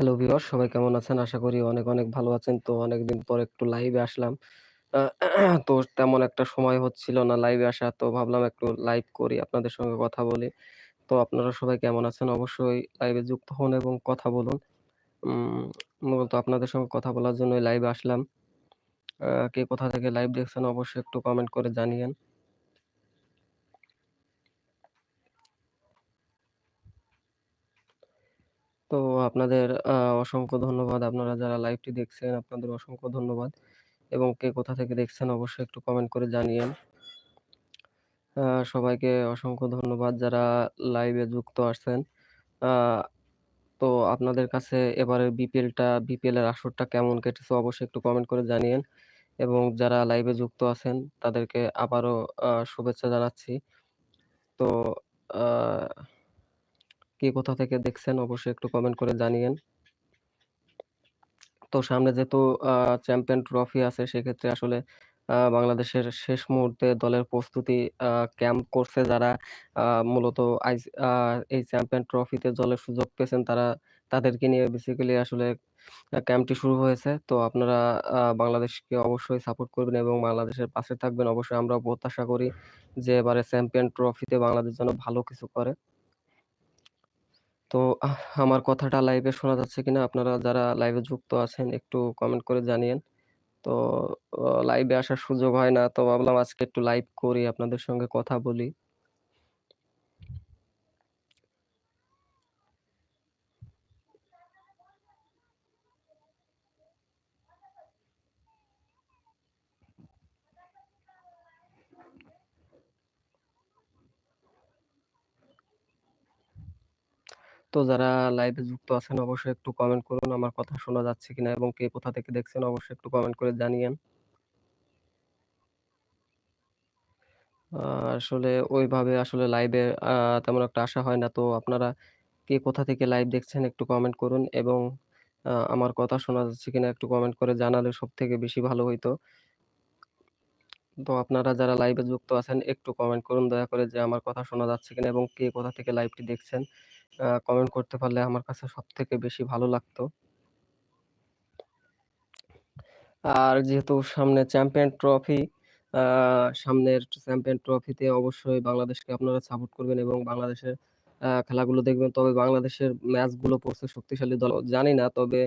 Hello viewers সবাই কেমন আছেন? আশা করি অনেক, অনেক ভালো আছেন। তো অনেকদিন পর একটু লাইভে আসলাম। তো তেমন একটা সময় হচ্ছিল না লাইভে আসার। তো ভাবলাম একটু লাইভ করি, আপনাদের সঙ্গে কথা বলি। তো আপনারা সবাই কেমন আছেন? অবশ্যই লাইভে যুক্ত হন এবং কথা বলুন। মূলত আপনাদের সঙ্গে কথা বলার জন্যই লাইভে আসলাম। কে কোথা থেকে লাইভ দেখছেন অবশ্যই একটু কমেন্ট করে জানিয়েন। তো আপনাদের অসংখ্য ধন্যবাদ। আপনারা যারা লাইভটি দেখছেন, আপনাদের অসংখ্য ধন্যবাদ। এবং কে কোথা থেকে দেখছেন, অবশ্যই একটু কমেন্ট করে জানিয়েন। সবাইকে অসংখ্য ধন্যবাদ যারা লাইভে যুক্ত আছেন। তো আপনাদের কাছে এবারের বিপিএলটা বিপিএল এর আসরটা কেমন কেটেছে, অবশ্যই একটু কমেন্ট করে জানিয়েন। এবং যারা লাইভে যুক্ত আছেন, তাদেরকে আবারও শুভেচ্ছা জানাচ্ছি। তো কে কোথা থেকে দেখছেন অবশ্যই একটু কমেন্ট করে জানিয়েন। তো সামনে যেহেতু চ্যাম্পিয়ন ট্রফি আছে, সেক্ষেত্রে আসলে বাংলাদেশের শেষ মুহূর্তে দলের প্রস্তুতি ক্যাম্প করছে যারা মূলত এই চ্যাম্পিয়ন ট্রফিতে দলের সুযোগ পেয়েছেন তারা, তাদেরকে নিয়ে বেসিক্যালি আসলে ক্যাম্পটি শুরু হয়েছে। তো আপনারা বাংলাদেশকে অবশ্যই সাপোর্ট করবেন এবং বাংলাদেশের পাশে থাকবেন। অবশ্যই আমরা প্রত্যাশা করি যে এবারে চ্যাম্পিয়ন ট্রফিতে বাংলাদেশ যেন ভালো কিছু করে। তো আমার কথাটা লাইভে শোনা যাচ্ছে কিনা আপনারা যারা লাইভে যুক্ত আছেন একটু কমেন্ট করে জানিয়েন। তো লাইভে আসার সুযোগ হয় না। তো ভাবলাম আজকে একটু লাইভ করি, আপনাদের সঙ্গে কথা বলি। তো যারা লাইভে যুক্ত আছেন, অবশ্যই একটু কমেন্ট করুন আমার কথা শোনা যাচ্ছে কিনা এবং কে কোথা থেকে দেখছেন, অবশ্যই একটু কমেন্ট করে জানিয়েন। আসলে ওইভাবে আসলে লাইভে তেমন একটা আসা হয় না। তো আপনারা কে কোথা থেকে লাইভ দেখছেন একটু কমেন্ট করুন এবং আমার কথা শোনা যাচ্ছে কিনা একটু কমেন্ট করে জানালে সব থেকে বেশি ভালো হইতো। তো আপনারা যারা লাইভে যুক্ত আছেন, একটু কমেন্ট করুন, দয়া করে যে আমার কথা শোনা যাচ্ছে কিনা এবং কে কোথা থেকে লাইভটি দেখছেন। কমেন্ট করতে পারলে আমার কাছে সবথেকে বেশি ভালো লাগতো। আর যেহেতু সামনে চ্যাম্পিয়ন ট্রফি, সামনের চ্যাম্পিয়ন ট্রফিতে অবশ্যই বাংলাদেশকে আপনারা সাপোর্ট করবেন এবং বাংলাদেশের খেলাগুলো দেখবেন। তবে বাংলাদেশের ম্যাচগুলো পড়ছে শক্তিশালী দল জানি না। তবে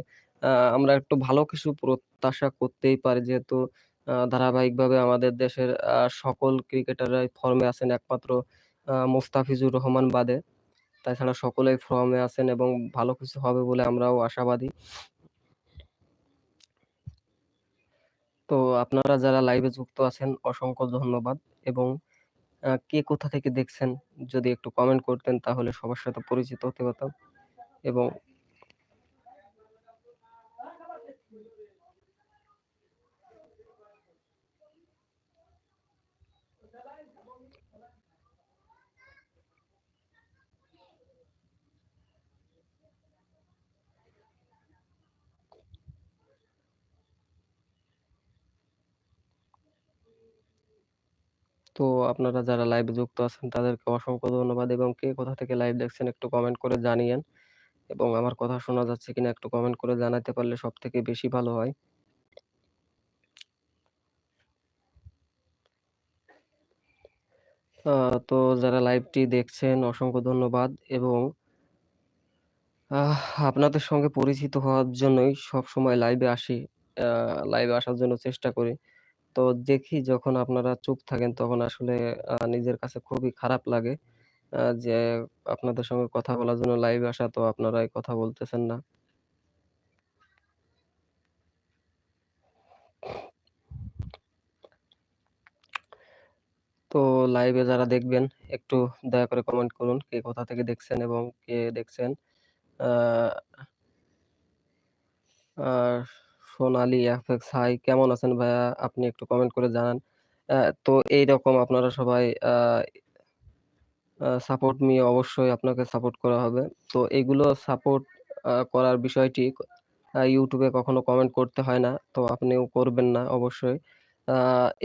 আমরা একটু ভালো কিছু প্রত্যাশা করতেই পারি। যেহেতু ধারাবাহিকভাবে আমাদের দেশের সকল ক্রিকেটাররাই ফর্মে আছেন একমাত্র মুস্তাফিজুর রহমান বাদে। তাছাড়া সকলেই ফর্মে আছেন এবং ভালো কিছু হবে বলে আমরাও আশাবাদী। তো আপনারা যারা লাইভে যুক্ত আছেন, অসংখ্য ধন্যবাদ এবং কে কোথা থেকে দেখছেন যদি একটু কমেন্ট করতেন তাহলে সবার সাথে পরিচিত হতে পারতাম এবং তো আপনারা যারা লাইভে যুক্ত আছেন, তাদেরকে অসংখ্য ধন্যবাদ এবং কে কোথা থেকে লাইভ দেখছেন একটু কমেন্ট করে জানিয়েন এবং আমার কথা শোনা যাচ্ছে কিনা একটু কমেন্ট করে জানাতে পারলে সব থেকে বেশি ভালো হয়। তো যারা লাইভটি দেখছেন, অসংখ্য ধন্যবাদ এবং আপনাদের সঙ্গে পরিচিত হওয়ার জন্যই সবসময় লাইভে আসি। লাইভে আসার জন্য চেষ্টা করি। তো দেখি যখন আপনারা চুপ থাকেন তখন আসলে নিজের কাছে খুবই খারাপ লাগে। যে আপনাদের সঙ্গে কথা বলার জন্য লাইভে আসা তো আপনারাই কথা বলতেছেন না। তো লাইভে যারা দেখবেন, একটু দয়া করে কমেন্ট করুন কে কোথা থেকে দেখছেন এবং কে দেখছেন। আ আ সোনালী এফএক্স হাই কেমন আছেন ভাইয়া? আপনি একটু কমেন্ট করে জানান। তো এইরকম আপনারা সবাই সাপোর্ট মি অবশ্যই আপনাকে সাপোর্ট করা হবে। তো এগুলো সাপোর্ট করার বিষয়টি ইউটিউবে কখনো কমেন্ট করতে হয় না। তো আপনিও করবেন না অবশ্যই।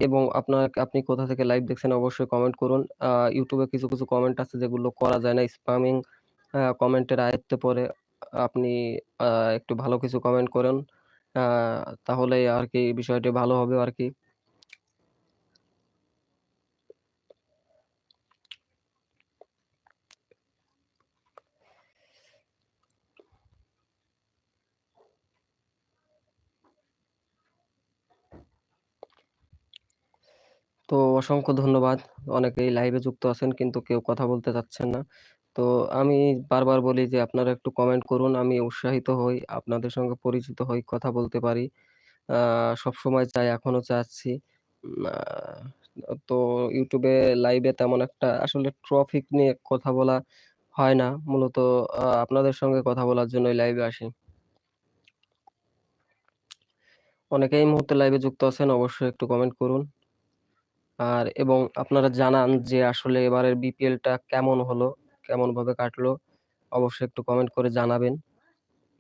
এবং আপনার আপনি কোথা থেকে লাইভ দেখছেন অবশ্যই কমেন্ট করুন। ইউটিউবে কিছু, কিছু কমেন্ট আছে যেগুলো করা যায় না। স্প্যামিং কমেন্টের আয়ত্তে পড়ে। আপনি একটু ভালো কিছু কমেন্ট করেন। আ তাহলেই আরকি বিষয়টি ভালো হবে আরকি। তো অসংখ্য ধন্যবাদ। অনেকেই লাইভে যুক্ত আছেন কিন্তু কেউ কথা বলতে চাচ্ছেন না। তো আমি বারবার বলি যে আপনারা একটু কমেন্ট করুন। আমি উৎসাহিত হই, আপনাদের সঙ্গে পরিচিত হই, কথা বলতে পারি। সব সময় চাই, এখনও চাচ্ছি। তো ইউটিউবে লাইভে তেমন একটা আসলে ট্রফিক নিয়ে কথা বলা হয় না। মূলত আপনাদের সঙ্গে কথা বলার জন্যই লাইভে আসি। অনেকেই মুহূর্তে লাইভে যুক্ত আছেন, অবশ্যই একটু কমেন্ট করুন। আর এবং আপনারা জানান যে আসলে এবারের বিপিএলটা কেমন হলো? কেমনভাবে কাটলো? অবশ্যই একটু কমেন্ট করে জানাবেন।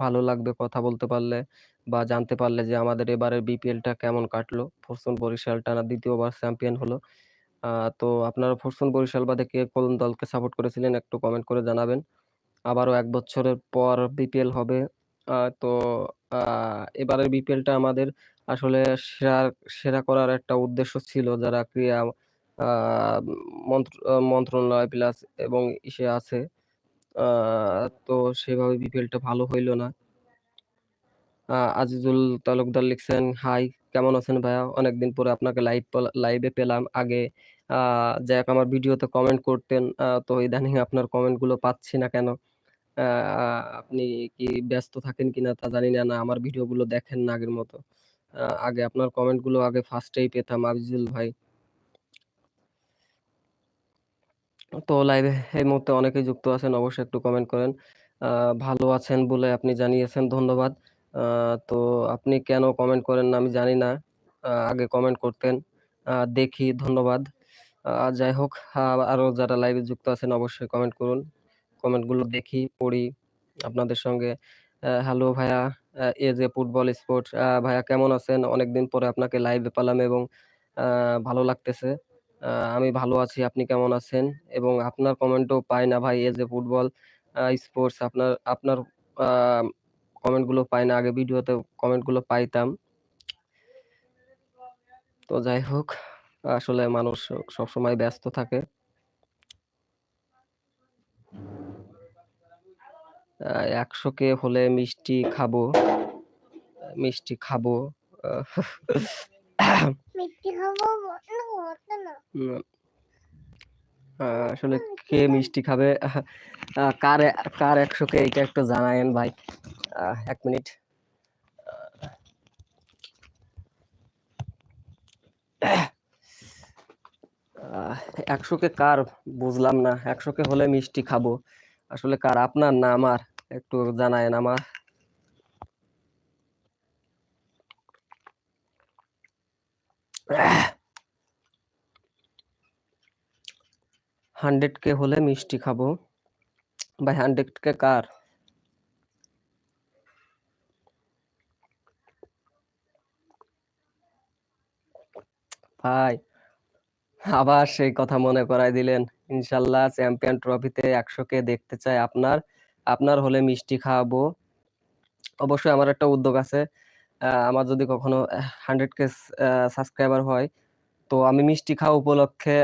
ভালো লাগবে কথা বলতে পারলে বা জানতে পারলে যে আমাদের এবারের বিপিএলটা কেমন কাটলো? ফরচুন বরিশাল টানা ২য় বার চ্যাম্পিয়ন হলো। তো আপনারা ফরচুন বরিশাল বাদে কে কোন দলকে সাপোর্ট করেছিলেন একটু কমেন্ট করে জানাবেন। আবারও এক বছরের পর বিপিএল হবে। তো এবারের বিপিএলটা আমাদের আসলে সেরা সেরা করার একটা উদ্দেশ্য ছিল যারা ক্রীড়া মন্ত্র মন্ত্রণালয় প্লাস এবং ইসে আছে। তো সেভাবে বিপিএলটা ভালো হইল না। আজিজুল তালুকদার লিখছেন, "হাই, কেমন আছেন ভাইয়া? অনেকদিন পরে আপনাকে লাইভ লাইভে পেলাম। আগে যাক আমার ভিডিওতে কমেন্ট করতেন। তো ইদানিং আপনার কমেন্টগুলো পাচ্ছি না কেন? আপনি কি ব্যস্ত থাকেন কিনা তা জানি না। না আমার ভিডিওগুলো দেখেন না আগের মতো। আগে আপনার কমেন্টগুলো আগে ফার্স্টেই পেতাম আজিজুল ভাই।" তো লাইভে এই মুহূর্তে অনেকেই যুক্ত আছেন। অবশ্যই একটু কমেন্ট করেন। ভালো আছেন বলে আপনি জানিয়েছেন, ধন্যবাদ। তো আপনি কেন কমেন্ট করেন না আমি জানি না। আগে কমেন্ট করতেন। দেখি, ধন্যবাদ। যাই হোক আরও যারা লাইভে যুক্ত আছেন অবশ্যই কমেন্ট করুন। কমেন্টগুলো দেখি, পড়ি আপনাদের সঙ্গে। হ্যালো ভাইয়া, এ এজে ফুটবল স্পোর্টস। ভাইয়া কেমন আছেন? অনেকদিন পরে আপনাকে লাইভে পেলাম এবং ভালো লাগতেছে। আমি ভালো আছি। আপনি কেমন আছেন? এবং আপনার কমেন্টও পাই না ভাই এজে ফুটবল স্পোর্টস আপনার আপনার কমেন্টগুলো পাই না। আগে ভিডিওতে কমেন্টগুলো পাইতাম। তো যাই হোক, আসলে মানুষ সবসময় ব্যস্ত থাকে। একশো কে হলে মিষ্টি খাব। মিষ্টি খাব। আসলে কে মিষ্টি খাবে? কার কার ১০০ কে এইটা একটু জানায়েন ভাই। ১ মিনিট। ১০০ কে কার বুঝলাম না। ১০০ কে হলে মিষ্টি খাব। আসলে কার আপনার না, আমার? একটু জানায়েন আমার। 100 কে হলে মিষ্টি খাব। ভাই 100 কে কার? ভাই, আবার সেই কথা মনে করায় দিলেন। ইনশাআল্লাহ চ্যাম্পিয়ন ট্রফিতে ১০০ কে দেখতে চাই আপনার। আপনার হলে মিষ্টি খাওয়াবো। অবশ্যই আমার একটা উদ্যোগ আছে। আমার যদি কখনো 100 কে সাবস্ক্রাইবার হয়, তো আমি মিষ্টি খাওয়া উপলক্ষে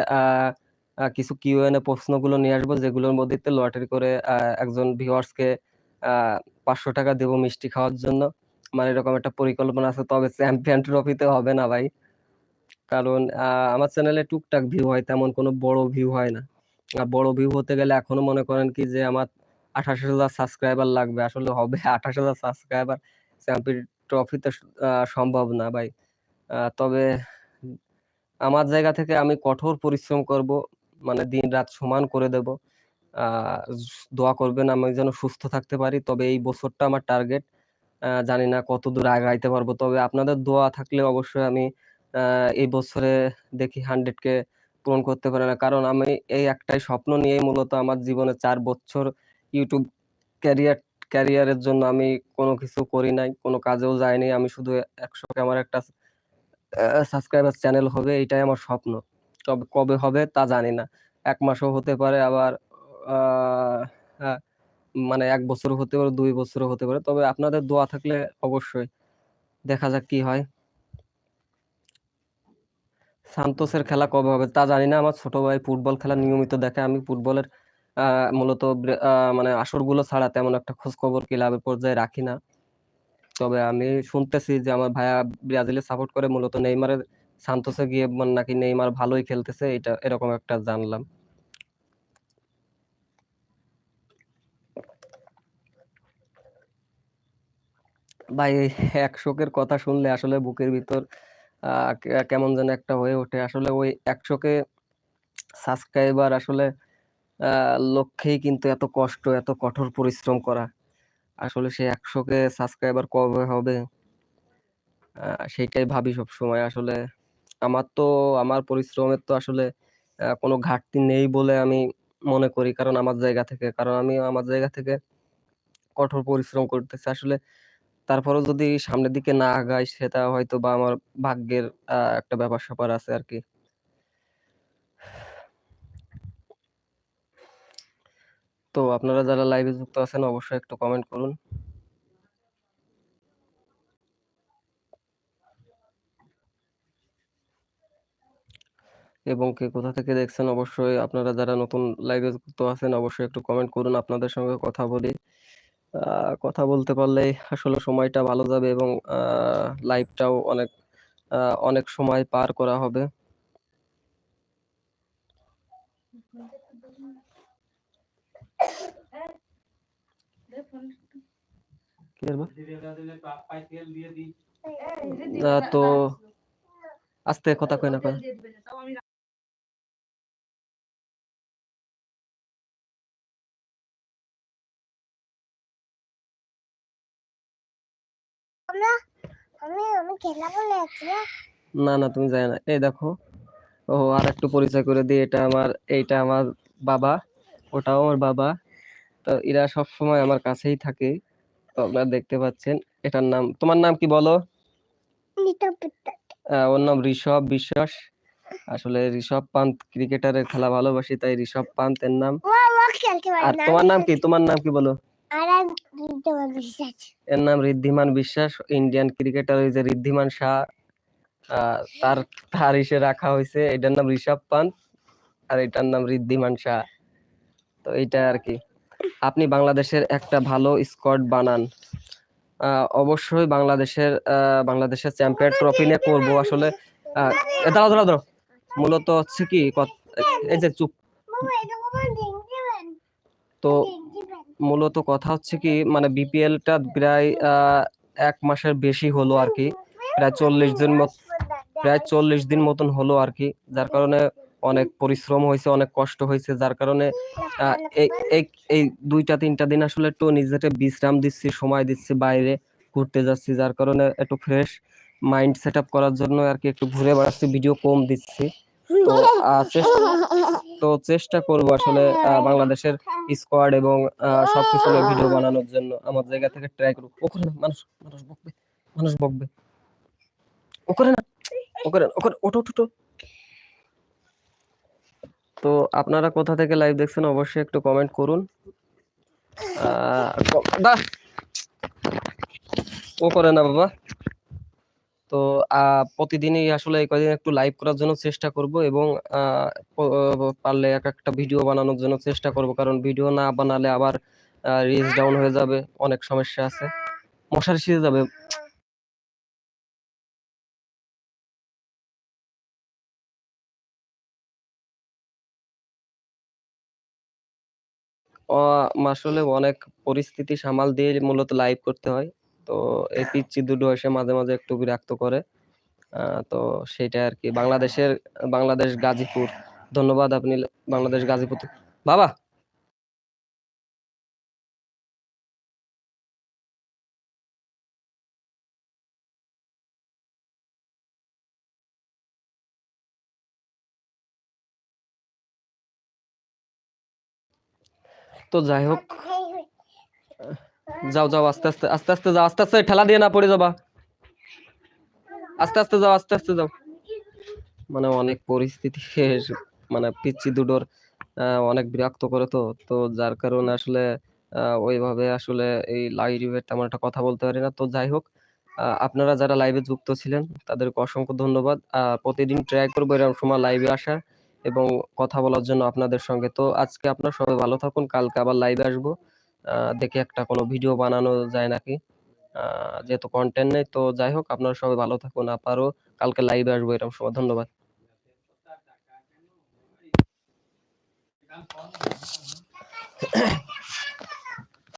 কিছু Q&A প্রশ্নগুলো নিয়ে আসব যেগুলোর মধ্যে লটারি করে একজন ভিউয়ার্সকে পাঁচশো টাকা দেবো মিষ্টি খাওয়ার জন্য। মানে এরকম একটা পরিকল্পনা আছে। তবে চ্যাম্পিয়ন ট্রফিতে হবে না ভাই। কারণ আমার চ্যানেলে টুকটাক ভিউ হয়। তেমন কোনো বড় ভিউ হয় না। আর বড় ভিউ হতে গেলে এখনও মনে করেন কি যে আমার ২৮,০০০ সাবস্ক্রাইবার লাগবে। আসলে হবে ২৮,০০০ সাবস্ক্রাইবার চ্যাম্পিয়ন ট্রফিতে আ সম্ভব না ভাই। তবে আমার জায়গা থেকে আমি কঠোর পরিশ্রম করব। মানে দিন-রাত সমান করে দেব। দোয়া করবেন আমি যেন সুস্থ থাকতে পারি। তবে এই বছরটা আমার টার্গেট। জানি না কতদূর আগাইতে পারব। তবে আপনাদের দোয়া থাকলে অবশ্যই আমি এই বছরে দেখি 100 কে পূরণ করতে পারি না। কারণ আমি এই একটাই স্বপ্ন নিয়েই মূলত আমার জীবনে চার বছর ইউটিউব ক্যারিয়ার ক্যারিয়ারের জন্য আমি কোনো কিছু করি নাই। কোনো কাজেও যাইনি। আমি শুধু ১০০ কে আমার একটা সাবস্ক্রাইবার চ্যানেল হবে এটাই আমার স্বপ্ন। তবে কবে হবে তা জানি না। এক মাসও হতে পারে আবার হ্যাঁ, মানে এক বছর হতে পারে, দুই বছরও হতে পারে। তবে আপনাদের দোয়া থাকলে অবশ্যই দেখা যাক কি হয়। সান্তোসের খেলা কবে হবে তা জানি না। আমার ছোট ভাই ফুটবল খেলা নিয়মিত দেখে। আমি ফুটবলের মূলত মানে আসরগুলো ছাড়া তেমন একটা খোঁজ খোঁজখবর ক্লাবের পর্যায়ে রাখি না। তবে আমি শুনতেছি যে আমার ভাইয়া ব্রাজিলের সাপোর্ট করে, মূলত নেইমারের সান্তোসে গিয়ে নাকি নেইমার ভালোই খেলতেছে, এটা এরকম একটা জানলাম। ভাই ১ শোকের কথা শুনলে আসলে বুকের ভিতর কেমন যেন একটা হয়ে ওঠে। আসলে ওই ১০০ কে সাবস্ক্রাইবার আসলে লক্ষ্যেই কিন্তু এত কষ্ট, এত কঠোর পরিশ্রম করা। আসলে সে ১০০ কে সাবস্ক্রাইবার কবে হবে? সেইটাই ভাবি সবসময়। আসলে আমার তো আমার পরিশ্রমের তো আসলে কোনো ঘাটতি নেই বলে আমি মনে করি। কারণ আমার জায়গা থেকে। কারণ আমি আমার জায়গা থেকে কঠোর পরিশ্রম করতেছি। আসলে তারপরেও যদি সামনের দিকে না আগাই সেটা হয়তো বা আমার ভাগ্যের একটা ব্যাপার-স্যাপার আছে আরকি। তো আপনারা যারা লাইভে যুক্ত আছেন, অবশ্যই একটু কমেন্ট করুন। এবং কে কোথা থেকে দেখছেন, অবশ্যই আপনারা যারা নতুন লাইভে যুক্ত আছেন, অবশ্যই একটু কমেন্ট করুন। আপনাদের সঙ্গে কথা বলি। কথা বলতে পারলে আসলে সময়টা ভালো যাবে এবং লাইভটাও অনেক অনেক সময় পার করা হবে। কি করবা? আ তো আস্তে কথা কই না কয়। হ্যাঁ? না, না তুমি যাইও না। এই দেখো। ও আরেকটু পরিচয় করে দেই। এটা আমার এইটা আমার বাবা, ওটাও আমার বাবা। তো এরা সবসময় আমার কাছেই থাকে। তো আপনারা দেখতে পাচ্ছেন। এটার নাম তোমার নাম কি বলো? ওর নাম ঋষভ বিশ্বাস। আসলে ঋষভ পান্থ ক্রিকেটারের খেলা ভালোবাসি তাই ঋষভ পান্থ এর নাম। আর তোমার নাম কি? তোমার নাম কি বলো? এর নাম ঋদ্ধিমান বিশ্বাস। ইন্ডিয়ান ক্রিকেটার ওই যে ঋদ্ধিমান শাহ তার তার ইসে রাখা হয়েছে এটার নাম ঋষভ পান্থ। আর এটার নাম ঋদ্ধিমান শাহ। তো এইটা আর কি আপনি বাংলাদেশের একটা ভালো স্কোয়াড বানান। অবশ্যই বাংলাদেশের বাংলাদেশের চ্যাম্পিয়ন ট্রফি নিয়ে করব আসলে দাঁড়াও, দাঁড়াও, দাঁড়াও। মূলত হচ্ছে কি এই যে চুপ। তো মূলত কথা হচ্ছে কি মানে বিপিএলটা প্রায় এক মাসের বেশি হলো আর কি প্রায় ৪০ দিন প্রায় ৪০ দিন মতন হলো আর কি যার কারণে অনেক পরিশ্রম হয়েছে অনেক কষ্ট হয়েছে যার কারণে এই দুইটা এই ২ টা ৩ টা দিন আসলে একটু নিজেকে বিশ্রাম দিচ্ছি, সময় দিচ্ছি বাইরে ঘুরতে যাচ্ছি। যার কারণে একটু ফ্রেশ মাইন্ড সেটআপ করার জন্য আর কি একটু ঘুরে বেড়াচ্ছি, ভিডিও কম দিচ্ছি। তো চেষ্টা তো চেষ্টা করব আসলে বাংলাদেশের স্কোয়াড এবং সবকিছু নিয়ে ভিডিও বানানোর জন্য। আমার জায়গা থেকে ট্রাই করব। ওখানে মানুষ মানুষ বকবে। মানুষ বকবে। ও করে না। ও করে ও করে ওঠো, ওঠো, ওঠো। তো আপনারা কোথা থেকে লাইভ দেখছেন অবশ্যই একটু কমেন্ট করুন। ও করে না বাবা। তো প্রতিদিনই আসলে এই কয়দিন একটু লাইভ করার জন্য চেষ্টা করব এবং পারলে এক একটা ভিডিও বানানোর জন্য চেষ্টা করব। কারণ ভিডিও না বানালে আবার রিচ ডাউন হয়ে যাবে। অনেক সমস্যা আছে। মশারি ছিঁড়ে যাবে। আসলে অনেক পরিস্থিতি সামাল দিয়ে মূলত লাইভ করতে হয়। তো এই পিচ্ছি দুটো এসে মাঝে, মাঝে একটু বিরক্ত করে। তো তো আর কি বাংলাদেশের বাংলাদেশ গাজীপুর। ধন্যবাদ আপনি বাংলাদেশ গাজীপুর বাবা! তো যাই হোক যাও, যাও আস্তে, আস্তে, আস্তে, আস্তে যাও, আস্তে, আস্তে ঠেলা দিয়ে না পড়ে যাবা। আস্তে, আস্তে যাও, আস্তে, আস্তে যাও। মানে অনেক পরিস্থিতি মানে পিচ্ছি দুটোর অনেক বিরক্ত করে তো। তো যার কারণে আসলে ওইভাবে আসলে এই লাইভে তেমন একটা কথা বলতে পারি না। তো যাই হোক, আপনারা যারা লাইভে যুক্ত ছিলেন তাদেরকে অসংখ্য ধন্যবাদ। প্রতিদিন ট্রাই করব এরকম সময় লাইভে আসার এবং কথা বলার জন্য আপনাদের সঙ্গে। তো আজকে আপনার সবাই ভালো থাকুন। কালকে আবার লাইভ আসব। দেখে একটা কোনো ভিডিও বানানো যায় নাকি। যেহেতু কন্টেন্ট নেই, তো যাই হোক, আপনারা সবাই ভালো থাকুন। আবারও কালকে লাইভে আসব, এরকম সময়। ধন্যবাদ।